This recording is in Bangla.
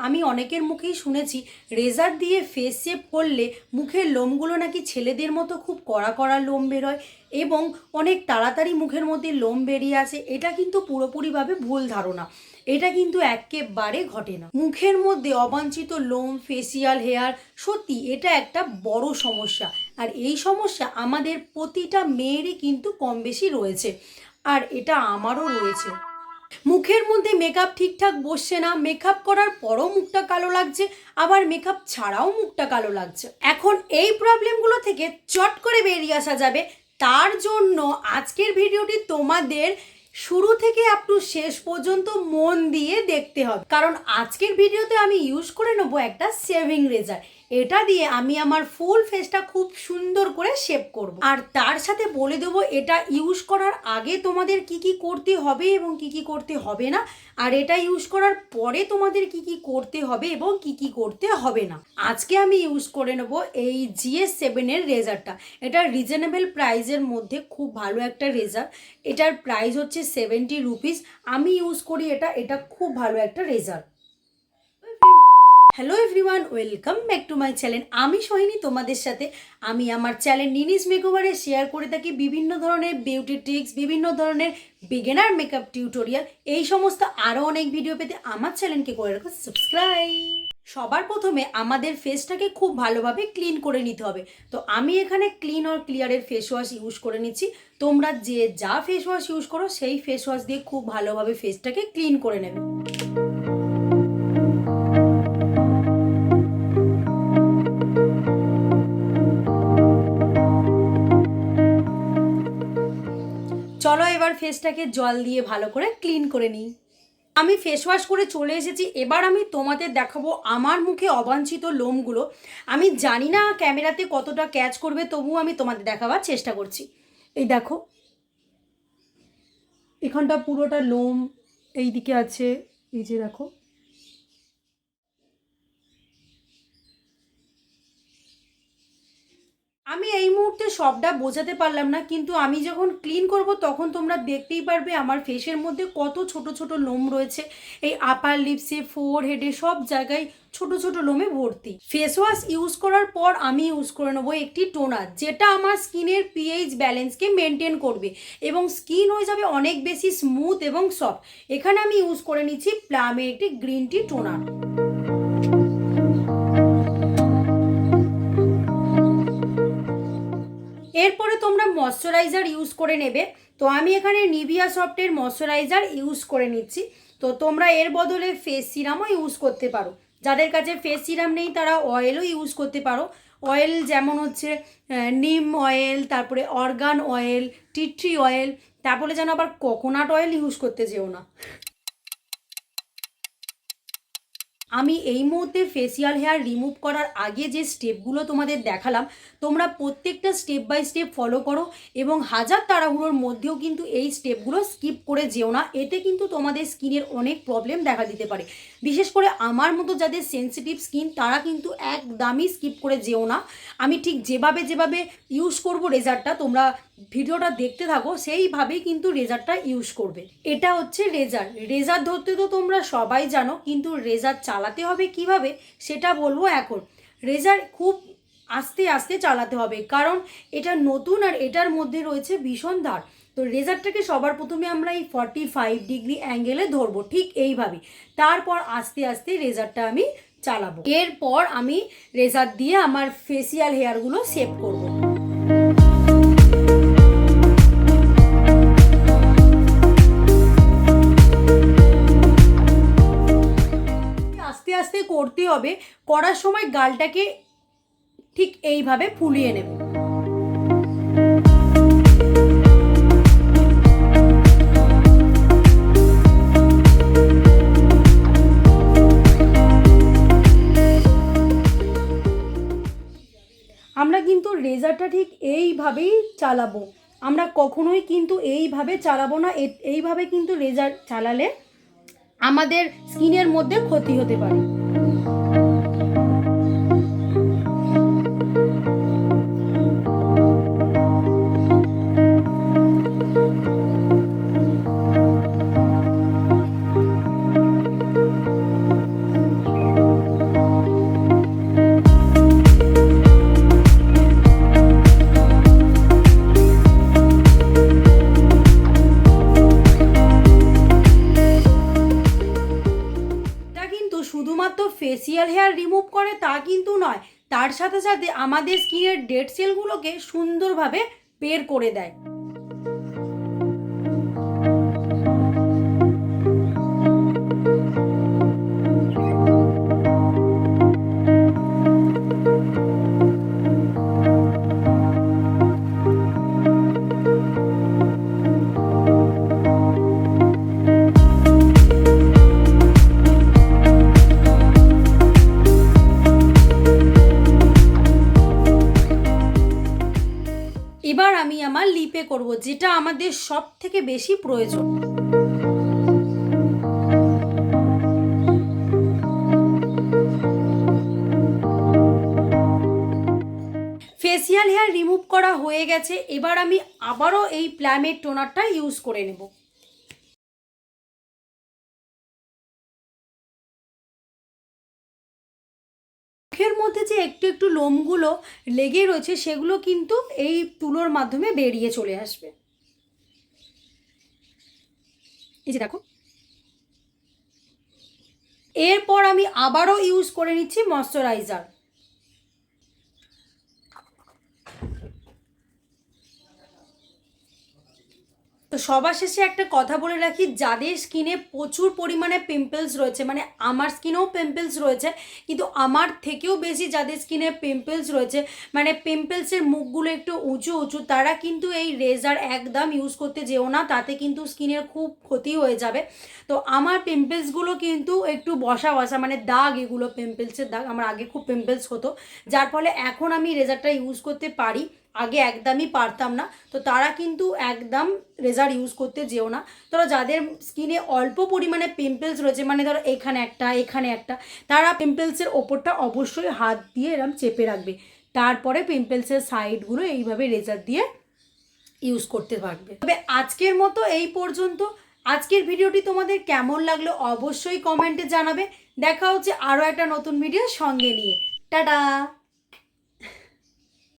আমি অনেকের মুখেই শুনেছি, রেজার দিয়ে ফেস শেপ করলে মুখের লোমগুলো নাকি ছেলেদের মতো খুব কড়া কড়া লোম বেরোয় এবং অনেক তাড়াতাড়ি মুখের মধ্যে লোম বেরিয়ে আসে। এটা কিন্তু পুরোপুরিভাবে ভুল ধারণা। এটা কিন্তু একেবারে ঘটে না। মুখের মধ্যে অবাঞ্ছিত লোম ফেসিয়াল হেয়ার সত্যি এটা একটা বড় সমস্যা। আর এই সমস্যা আমাদের প্রতিটা মেয়েরই কিন্তু কম বেশি রয়েছে। আর এটা আমারও রয়েছে। মুখের মধ্যে মেকআপ ঠিকঠাক বসছে না মেকআপ করার পরও মুখটা কালো লাগছে, আবার মেকআপ ছাড়াও মুখটা কালো লাগছে। এখন এই প্রবলেমগুলো থেকে চট করে বেরিয়ে আসা যাবে। তার জন্য আজকের ভিডিওটি তোমাদের শুরু থেকে আপ টু শেষ পর্যন্ত মন দিয়ে দেখতে হবে। কারণ আজকের ভিডিওতে আমি ইউজ করে নেব একটা সেভিং রেজার এটা দিয়ে আমি আমার ফুল ফেসটা খুব সুন্দর করে শেপ করব। আর তার সাথে বলে দেবো, এটা ইউজ করার আগে তোমাদের কি কি করতে হবে এবং কি কি করতে হবে না? আর এটা ইউজ করার পরে তোমাদের কি কি করতে হবে এবং কি কি করতে হবে না? আজকে আমি ইউজ করে নেব এই জিএস সেভেনের রেজারটা এটা রিজনেবল প্রাইজের মধ্যে খুব ভালো একটা রেজার এটার প্রাইস হচ্ছে সেভেন্টি রুপিস আমি ইউজ করি এটা এটা খুব ভালো একটা razor hello everyone welcome back to my channel আমি সোহিনী, তোমাদের সাথে। আমি আমার চ্যানেল নিনিস মেকওভারে শেয়ার করে থাকি বিভিন্ন ধরনের বিউটি টিক্স বিভিন্ন ধরনের বিগিনার মেকআপ টিউটোরিয়াল এই সমস্ত আরও অনেক ভিডিও পেতে আমার চ্যানেলকে করে রাখো সাবস্ক্রাইব সবার প্রথমে আমাদের ফেসটাকে খুব ভালোভাবে ক্লিন করে নিতে হবে। তো আমি এখানে ক্লিন অর ক্লিয়ারের ফেস ওয়াশ ইউজ করে নিচ্ছি। তোমরা যে যা ফেস ওয়াশ ইউজ করো, সেই ফেস ওয়াশ দিয়ে খুব ভালোভাবে ফেসটাকে ক্লিন করে নেবে। চলো এবার ফেসটাকে জল দিয়ে ভালো করে ক্লিন করে নিই। আমি ফেস ওয়াশ করে চলে এসেছি, এবার আমি তোমাদের দেখাবো আমার মুখে অবাঞ্ছিত লোমগুলো। আমি জানি না ক্যামেরাতে কতটা ক্যাচ করবে, তবুও আমি তোমাদের দেখাবার চেষ্টা করছি। এই দেখো, এখানটা পুরোটা লোম এই দিকে আছে, এই যে দেখো। আমি এই মুহূর্তে সবটা বোঝাতে পারলাম না, কিন্তু আমি যখন ক্লিন করব তখন তোমরা দেখতেই পারবে আমার ফেসের মধ্যে কত ছোট ছোট লোম রয়েছে। এই আপার লিপসে ফোর হেডে সব জায়গায় ছোট ছোট লোমে ভর্তি। ফেস ওয়াশ ইউজ করার পর আমি ইউজ করে নেব একটি টোনার যেটা আমার স্কিনের পিএইচ ব্যালেন্সকে মেনটেন করবে এবং স্কিন হয়ে যাবে অনেক বেশি স্মুথ এবং সফট এখানে আমি ইউজ করে নিচ্ছি প্লামের একটি গ্রিন টি টোনার এরপরে তোমরা ময়শ্চারাইজার ইউজ করে নেবে। তো আমি এখানে নিভিয়া সফটের ময়শ্চারাইজার ইউজ করে নিচ্ছি। তো তোমরা এর বদলে ফেস সিরামও ইউজ করতে পারো। যাদের কাছে ফেস সিরাম নেই, তারা অয়েলও ইউজ করতে পারো। অয়েল যেমন হচ্ছে নিম অয়েল তারপরে অর্গান অয়েল টিট্রি অয়েল তারপরে যেন আবার কোকোনাট অয়েল ইউজ করতে যেও না। আমি এই মুহূর্তে ফেসিয়াল হেয়ার রিমুভ করার আগে যে স্টেপগুলো তোমাদের দেখালাম, তোমরা প্রত্যেকটা স্টেপ বাই স্টেপ ফলো করো এবং হাজার তাড়াহুড়োর মধ্যেও কিন্তু এই স্টেপগুলো স্কিপ করে যেও না। এতে কিন্তু তোমাদের স্কিনের অনেক প্রবলেম দেখা দিতে পারে। বিশেষ করে আমার মতো যাদের সেন্সিটিভ স্কিন তারা কিন্তু একদমই স্কিপ করে যেও না। আমি ঠিক যেভাবে যেভাবে ইউজ করব রেজারটা তোমরা ভিডিওটা দেখতে থাকো, সেইভাবেই কিন্তু রেজারটা ইউজ করবে। এটা হচ্ছে রেজার রেজার ধরতে তো তোমরা সবাই জানো, কিন্তু রেজার চালাতে হবে কীভাবে সেটা বলব এখন। রেজার খুব আস্তে আস্তে চালাতে হবে, কারণ এটা নতুন আর এটার মধ্যে রয়েছে ভীষণ ধার তো রেজারটাকে সবার প্রথমে আমরা এই ফর্টি ফাইভ ডিগ্রি অ্যাঙ্গেলে ধরবো, ঠিক এইভাবে। তারপর আস্তে আস্তে রেজারটা আমি চালাবো। এরপর আমি রেজার দিয়ে আমার ফেসিয়াল হেয়ারগুলো সেভ করব। করতে হবে, করার সময় গালটাকে ঠিক এইভাবে ফুলিয়ে নেব। আমরা কিন্তু রেজারটা ঠিক এইভাবেই চালাবো। আমরা কখনোই কিন্তু এইভাবে চালাবো না এইভাবে কিন্তু রেজার চালালে আমাদের স্কিনের মধ্যে ক্ষতি হতে পারে। Thank you. শুধুমাত্র ফেসিয়াল হেয়ার রিমুভ করে তা কিন্তু নয়, তার সাথে সাথে আমাদের স্কিনের ডেড সেলগুলোকে সুন্দরভাবে বের করে দেয়। লিপে করব, যেটা আমাদের সব থেকে বেশি প্রয়োজন। ফেসিয়াল হেয়ার রিমুভ করা হয়ে গেছে, এবার আমি আবারও এই প্ল্যামের টোনারটা ইউজ করে নেব। মুখের মধ্যে যে একটু একটু লোমগুলো লেগে রয়েছে, সেগুলো কিন্তু এই তুলোর মাধ্যমে বেরিয়ে চলে আসবে। এই যে দেখো। এরপর আমি আবারও ইউজ করে নিচ্ছি ময়শ্চারাইজার তো সবার শেষে একটা কথা বলে রাখি, যাদের স্কিনে প্রচুর পরিমাণে পিম্পলস রয়েছে মানে আমার স্কিনেও পিম্পলস রয়েছে, কিন্তু আমার থেকেও বেশি যাদের স্কিনে পিম্পলস রয়েছে মানে পিম্পলসের মুখগুলো একটু উঁচু উঁচু, তারা কিন্তু এই রেজার একদম ইউজ করতে যেও না, তাতে কিন্তু স্কিনের খুব ক্ষতি হয়ে যাবে। তো আমার পিম্পলসগুলো কিন্তু একটু বসা বসা মানে দাগ এগুলো পিম্পলসের দাগ, আমার আগে খুব পিম্পলস হতো, যার ফলে এখন আমি রেজারটা ইউজ করতে পারি। আগে একদমই পারতাম না। তো তারা কিন্তু একদম রেজার ইউজ করতে যেও না। ধরো যাদের স্কিনে অল্প পরিমাণে পিম্পলস রয়েছে মানে ধরো এখানে একটা এখানে একটা, তারা পিম্পলসের ওপরটা অবশ্যই হাত দিয়ে এরম চেপে রাখবে। তারপরে পিম্পলসের সাইডগুলো এইভাবে রেজার দিয়ে ইউজ করতে পারবে। তবে আজকের মতো এই পর্যন্ত। আজকের ভিডিওটি তোমাদের কেমন লাগল অবশ্যই কমেন্টে জানাবে। দেখা হচ্ছে আরও একটা নতুন ভিডিও সঙ্গে নিয়ে। টাটা!